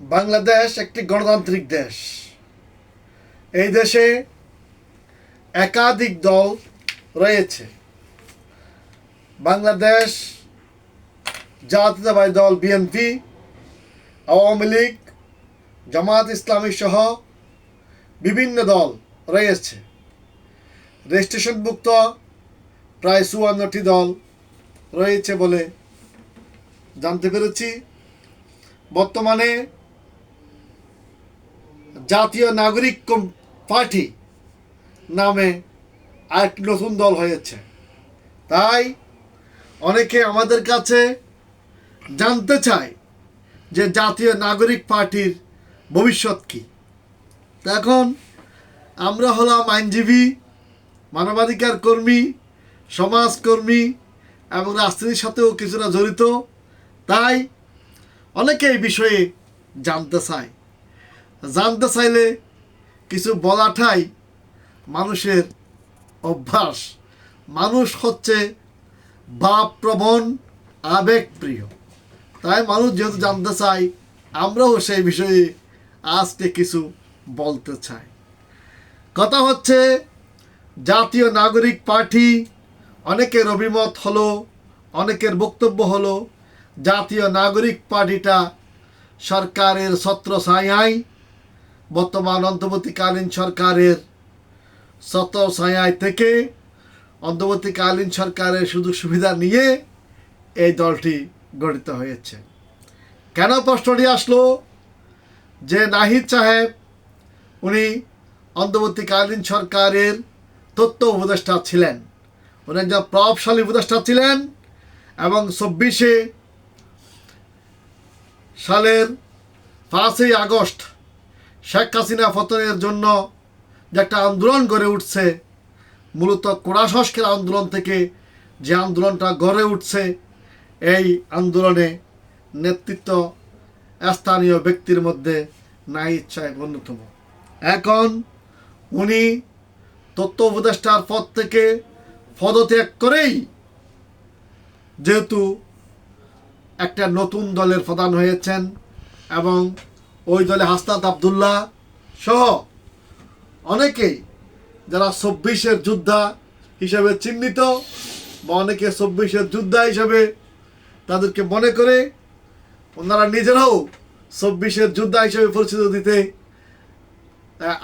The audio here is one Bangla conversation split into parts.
বাংলাদেশ একটি গণতান্ত্রিক দেশ। এই দেশে একাধিক দল রয়েছে। বাংলাদেশ জাতীয়তাবাদী দল বিএনপি, আওয়ামী লীগ জামাত ইসলামী সহ বিভিন্ন দল রয়েছে। রেজিস্ট্রেশনভুক্ত প্রায় চুয়ান্নটি দল রয়েছে বলে জানতে পেরেছি। বর্তমানে জাতীয় নাগরিক পার্টি নামে আরেকটি নতুন দল হয়েছে। তাই অনেকে আমাদের কাছে জানতে চায় যে জাতীয় নাগরিক পার্টির ভবিষ্যৎ কী। এখন আমরা হলাম আইনজীবী, মানবাধিকার কর্মী, সমাজকর্মী এবং রাজনীতির সাথেও কিছুটা জড়িত। তাই অনেকে এই বিষয়ে জানতে চায়। জানতে চাইলে কিছু বলাটাই মানুষের অভ্যাস। মানুষ হচ্ছে বাপ প্রবণ আবেগ প্রিয় তাই মানুষ যেহেতু জানতে চায়, আমরাও সেই বিষয়ে আজকে কিছু বলতে চাই। কথা হচ্ছে, জাতীয় নাগরিক পার্টি অনেকের অভিমত হলো, অনেকের বক্তব্য হলো, জাতীয় নাগরিক পার্টিটা সরকারের ছত্র ছায়ায় বর্তমান অন্তর্বর্তীকালীন সরকারের ছত্র ছায়ায় থেকে অন্তর্বর্তীকালীন সরকারের সুযোগ সুবিধা নিয়ে এই দলটি গঠিত হয়েছে। কেন প্রশ্নটি আসলো? যে নাহিদ সাহেব, উনি অন্তর্বর্তীকালীন সরকারের তথ্য উপদেষ্টা ছিলেন। উনি একজন প্রভাবশালী উপদেষ্টা ছিলেন এবং চব্বিশে সালের পাঁচই আগস্ট শেখ হাসিনা ফতনের জন্য যে একটা আন্দোলন গড়ে উঠছে, মূলত কোড়া সংস্কার আন্দোলন থেকে যে আন্দোলনটা গড়ে উঠছে, এই আন্দোলনে নেতৃত্ব স্থানীয় ব্যক্তির মধ্যে নাহিদ সাহেব অন্যতম। এখন উনি তথ্য উপদেষ্টার পদ থেকে পদত্যাগ করেই যেহেতু একটা নতুন দলের প্রধান হয়েছেন এবং ওই দলে হাসনাত আবদুল্লাহ সহ অনেকেই যারা চব্বিশের যোদ্ধা হিসেবে চিহ্নিত বা অনেকে চব্বিশের যোদ্ধা হিসেবে তাদেরকে মনে করে ওনারা নিজেরাও চব্বিশের যোদ্ধা হিসেবে পরিচিত দিতে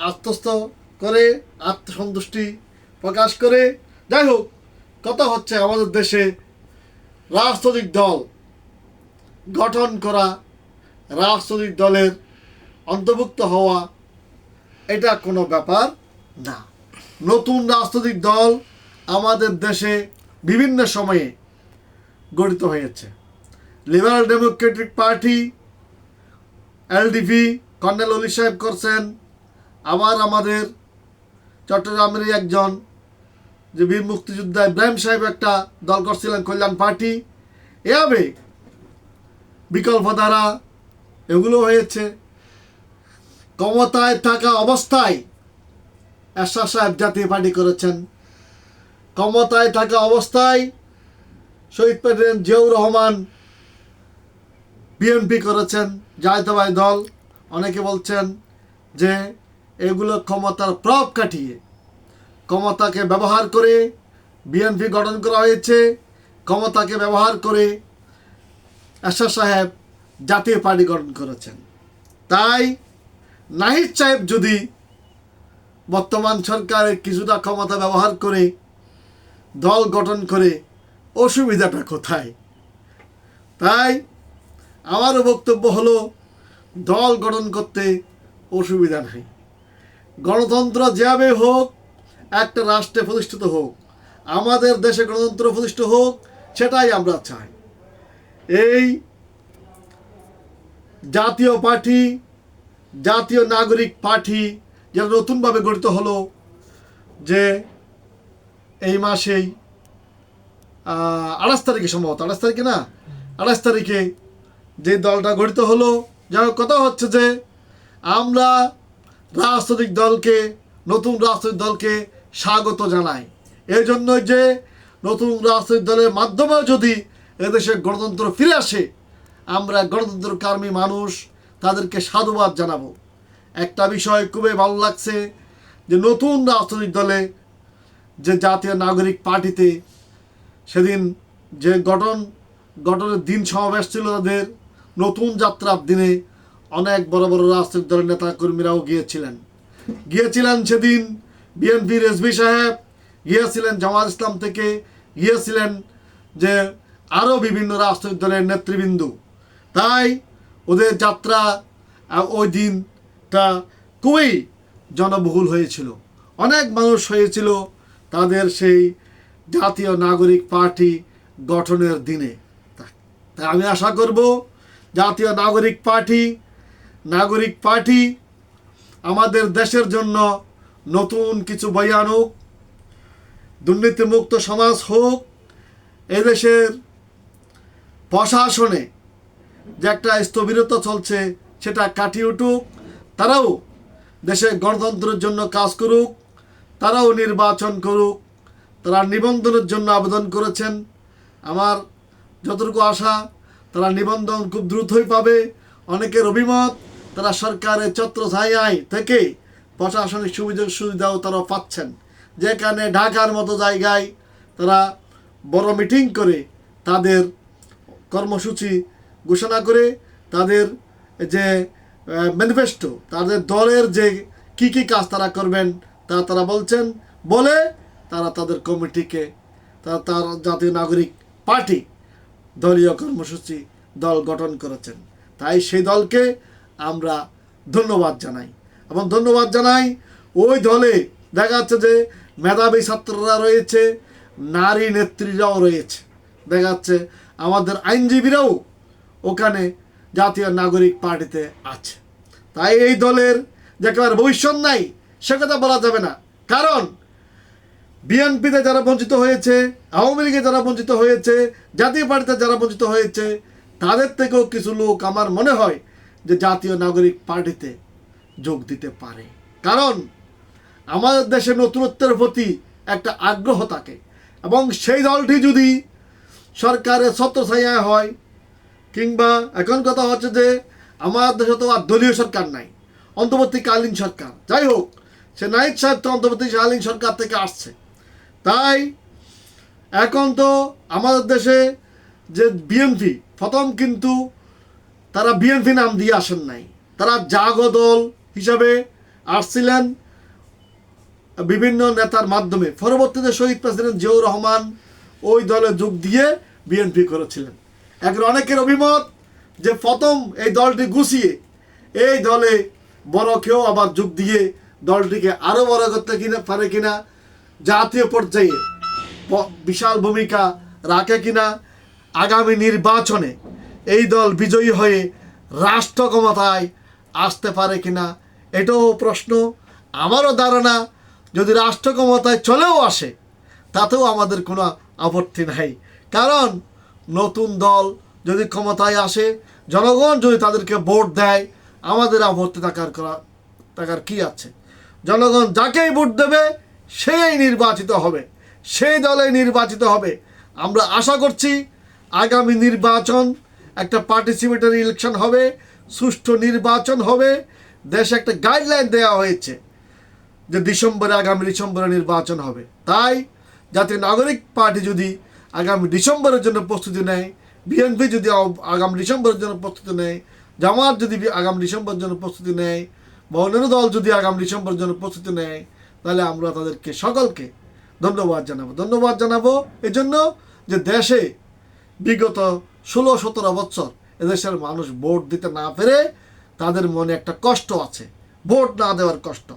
আত্মস্থ করে, আত্মসন্তুষ্টি প্রকাশ করে। যাই হোক, কথা হচ্ছে আমাদের দেশে রাজনৈতিক দল গঠন করা রাজনৈতিক দলের অন্তর্ভুক্ত হওয়া, এটা কোনো ব্যাপার না। নতুন রাজনৈতিক দল আমাদের দেশে বিভিন্ন সময়ে গঠিত হয়েছে। Liberal democratic party LDP colonel Oli সাহেব করছেন। আবার আমাদের চট্টগ্রামেরই একজন যে বীর মুক্তিযোদ্ধা ইব্রাহিম সাহেব একটা দল করছিলেন, কল্যাণ পার্টি। এভাবে বিকল্প দ্বারা এগুলো হয়েছে। ক্ষমতায় থাকা অবস্থায় এরশাদ সাহেব জাতীয় পার্টি করেছেন। ক্ষমতায় থাকা অবস্থায় শহীদ প্রেসিডেন্ট জিয়াউর রহমান বিএনপি করেছেন, জাতীয়বাদী দল। অনেকে বলছেন যে এগুলো ক্ষমতার প্রভাব কাটিয়ে ক্ষমতাকে ব্যবহার করে বিএনপি গঠন করা হয়েছে, ক্ষমতাকে ব্যবহার করে এরশাদ সাহেব জাতীয় পার্টি গঠন করেছেন। তাই নাহিদ সাহেব যদি বর্তমান সরকারের কিছুটা ক্ষমতা ব্যবহার করে, দল গঠন করে, অসুবিধাটা কোথায়? তাই আমারও বক্তব্য হলো, দল গঠন করতে অসুবিধা নাই। গণতন্ত্র যেভাবে হোক, একটা রাষ্ট্রে প্রতিষ্ঠিত হোক, আমাদের দেশে গণতন্ত্র প্রতিষ্ঠিত হোক, সেটাই আমরা চাই। এই জাতীয় পার্টি জাতীয় নাগরিক পার্টি যেটা নতুনভাবে গঠিত হলো যে এই মাসেই আঠাশ তারিখে সম্ভবত, আঠাশ তারিখে না? আঠাশ তারিখে যে দলটা গঠিত হলো যার কথা হচ্ছে যে আমরা রাজনৈতিক দলকে, নতুন রাজনৈতিক দলকে স্বাগত জানাই। এই জন্যই যে নতুন রাজনৈতিক দলের মাধ্যমে যদি এদেশে গণতন্ত্র ফিরে আসে, আমরা গণতন্ত্রকর্মী মানুষ তাদেরকে সাধুবাদ জানাব। একটা বিষয় খুবই ভালো লাগছে যে নতুন রাজনৈতিক দলে যে জাতীয় নাগরিক পার্টিতে সেদিন যে গঠন, গঠনের দিন সমাবেশ ছিল তাদের, নতুন যাত্রার দিনে অনেক বড় বড় রাজনৈতিক দলের নেতা কর্মীরাও গিয়েছিলেন। গিয়েছিলেন সেদিন বিএনপির এসবি সাহেব, গিয়েছিলেন জামাত ইসলাম থেকে, গিয়েছিলেন যে আরও বিভিন্ন রাজনৈতিক দলের নেতৃবৃন্দ। তাই ওদের যাত্রা ওই দিনটা খুবই জনবহুল হয়েছিল। অনেক মানুষ হয়েছিল তাদের সেই জাতীয় নাগরিক পার্টি গঠনের দিনে। তাই আমি আশা করব জাতীয় নাগরিক পার্টি নাগরিক পার্টি আমাদের দেশের জন্য নতুন কিছু বই আনুক, দুর্নীতিমুক্ত সমাজ হোক, এদেশের প্রশাসনে যে একটা স্থবিরতা চলছে, সেটা কাটিয়ে উঠুক। তারাও দেশে গণতন্ত্রের জন্য কাজ করুক, তারাও নির্বাচন করুক। তারা নিবন্ধনের জন্য আবেদন করেছেন। আমার যতটুকু আশা, তারা নিবন্ধন খুব দ্রুতই পাবে। অনেকের অভিমত, তারা সরকারের ছত্রছায়ায় থেকে প্রশাসনিক সুবিধা সুবিধাও তারা পাচ্ছেন। যেখানে ঢাকার মতো জায়গায় তারা বড় মিটিং করে তাদের কর্মসূচি ঘোষণা করে তাদের যে ম্যানিফেস্টো তাদের দলের যে কি কি কাজ তারা করবেন, তা তারা বলছেন। বলে তারা তাদের কমিটিকে তারা তার জাতীয় নাগরিক পার্টি, দলীয় কর্মসূচি দল গঠন করেছেন। তাই সেই দলকে আমরা ধন্যবাদ জানাই। এবং ধন্যবাদ জানাই ওই দলে দেখা যাচ্ছে যে মেধাবী ছাত্ররা রয়েছে, নারী নেত্রীরাও রয়েছে। দেখা যাচ্ছে আমাদের আইনজীবীরাও ওখানে জাতীয় নাগরিক পার্টিতে আছে। তাই এই দলের যে একেবারে ভবিষ্যৎ নাই, সে কথা বলা যাবে না। কারণ বিএনপিতে যারা বঞ্চিত হয়েছে, আওয়ামী লীগে যারা বঞ্চিত হয়েছে, জাতীয় পার্টিতে যারা বঞ্চিত হয়েছে, তাদের থেকেও কিছু লোক আমার মনে হয় যে জাতীয় নাগরিক পার্টিতে যোগ দিতে পারে। কারণ আমাদের দেশে নতুনত্বের প্রতি একটা আগ্রহ থাকে এবং সেই দলটি যদি সরকারের ছত্রছায়া হয় কিংবা এখন কথা হচ্ছে যে আমার দেশে তো আর দলীয় সরকার নাই, অন্তর্বর্তীকালীন সরকার। যাই হোক, সে নাইট সাহেব তো অন্তর্বর্তীকালীন সরকার থেকে আসছে। তাই এখন তো আমাদের দেশে যে বিএনপি, প্রথম কিন্তু তারা বিএনপি নাম দিয়ে আসেন নাই। তারা জাগ দল হিসাবে আসছিলেন বিভিন্ন নেতার মাধ্যমে। পরবর্তীতে শহীদ প্রেসিডেন্ট জিয়াউর রহমান ওই দলে যোগ দিয়ে বিএনপি করেছিলেন। এখন অনেকের অভিমত যে প্রথম এই দলটি গুছিয়ে, এই দলে বড় কেউ আবার যোগ দিয়ে দলটিকে আরও বড় করতে কিনা, পারে কিনা, জাতীয় পর্যায়ে বিশাল ভূমিকা রাখে কিনা, আগামী নির্বাচনে এই দল বিজয়ী হয়ে রাষ্ট্র ক্ষমতায় আসতে পারে কিনা, এটাও প্রশ্ন। আমারও ধারণা, যদি রাষ্ট্র ক্ষমতায় চলেও আসে, তাতেও আমাদের কোনো আপত্তি নাই। কারণ নতুন দল যদি ক্ষমতায় আসে, জনগণ যদি তাদেরকে ভোট দেয়, আমাদের আপত্তি থাকার করা, থাকার কী আছে? জনগণ যাকেই ভোট দেবে, সেই নির্বাচিত হবে, সেই দলে নির্বাচিত হবে। আমরা আশা করছি আগামী নির্বাচন, একটা পার্টিসিপেটরি ইলেকশন হবে, সুষ্ঠু নির্বাচন হবে। দেশে একটা গাইডলাইন দেওয়া হয়েছে যে ডিসেম্বরে, আগামী ডিসেম্বরে নির্বাচন হবে। তাই জাতীয় নাগরিক পার্টি যদি আগামী ডিসেম্বরের জন্য প্রস্তুতি নেয়। বিএনপি যদি আগামী ডিসেম্বরের জন্য প্রস্তুতি নেয় জামাত যদি আগামী ডিসেম্বরের জন্য প্রস্তুতি নেয় বা অন্যান্য দল যদি আগামী ডিসেম্বরের জন্য প্রস্তুতি নেয়, তাহলে আমরা তাদেরকে সকলকে ধন্যবাদ জানাব। ধন্যবাদ জানাব এই জন্য যে দেশে বিগত ষোলো সতেরো বছর এদেশের মানুষ ভোট দিতে না পেরে তাদের মনে একটা কষ্ট আছে। ভোট না দেওয়ার কষ্ট।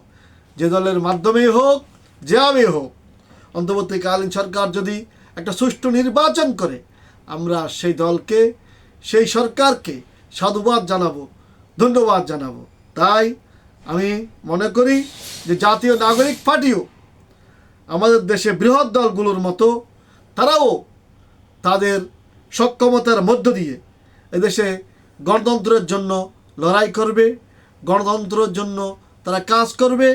যে দলের মাধ্যমেই হোক যেভাবেই হোক, অন্তর্বর্তীকালীন সরকার যদি একটা সুষ্ঠু নির্বাচন করে আমরা সেই দলকে, সেই সরকারকে সাধুবাদ জানাব, ধন্যবাদ জানাব। তাই আমি মনে করি যে জাতীয় নাগরিক পার্টিও আমাদের দেশে বৃহৎ দলগুলোর মতো তারাও তাদের সক্ষমতার মধ্য দিয়ে এদেশে গণতন্ত্রের জন্য লড়াই করবে, গণতন্ত্রের জন্য তারা কাজ করবে,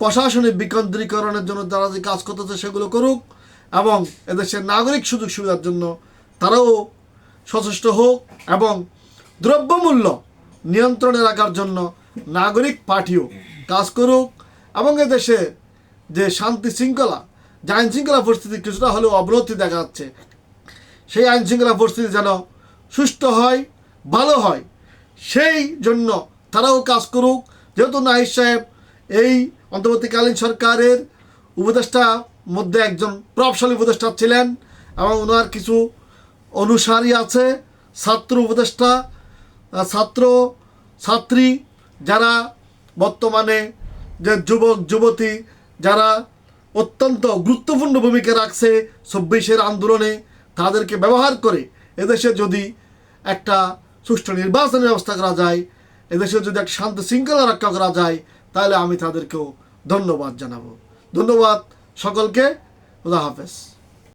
প্রশাসনিক বিকেন্দ্রীকরণের জন্য তারা যে কাজ করতেছে সেগুলো করুক এবং এদেশের নাগরিক সুযোগ সুবিধার জন্য তারাও সচেষ্ট হোক এবং দ্রব্যমূল্য নিয়ন্ত্রণে রাখার জন্য নাগরিক পার্টিও কাজ করুক এবং দেশে যে শান্তি শৃঙ্খলা, যে আইন শৃঙ্খলা পরিস্থিতি কিছুটা হলেও অবনতি দেখা যাচ্ছে, সেই আইন শৃঙ্খলা পরিস্থিতি যেন সুস্থ হয়, ভালো হয়, সেই জন্য তারাও কাজ করুক। যেহেতু নাহিদ সাহেব এই অন্তর্বর্তীকালীন সরকারের উপদেষ্টা মধ্যে একজন প্রভাবশালী উপদেষ্টা ছিলেন এবং ওনার কিছু অনুসারী আছে, ছাত্র উপদেষ্টা ছাত্র, ছাত্রী যারা বর্তমানে যে যুবক যুবতী যারা অত্যন্ত গুরুত্বপূর্ণ ভূমিকা রাখছে চব্বিশের আন্দোলনে, তাদেরকে ব্যবহার করে এদেশে যদি একটা সুষ্ঠু নির্বাচনের ব্যবস্থা করা যায়, এদেশে যদি একটা শান্তি শৃঙ্খলা রক্ষা করা যায়, তাহলে আমি তাদেরকেও ধন্যবাদ জানাব। ধন্যবাদ। সকলকে খুদা হাফেজ।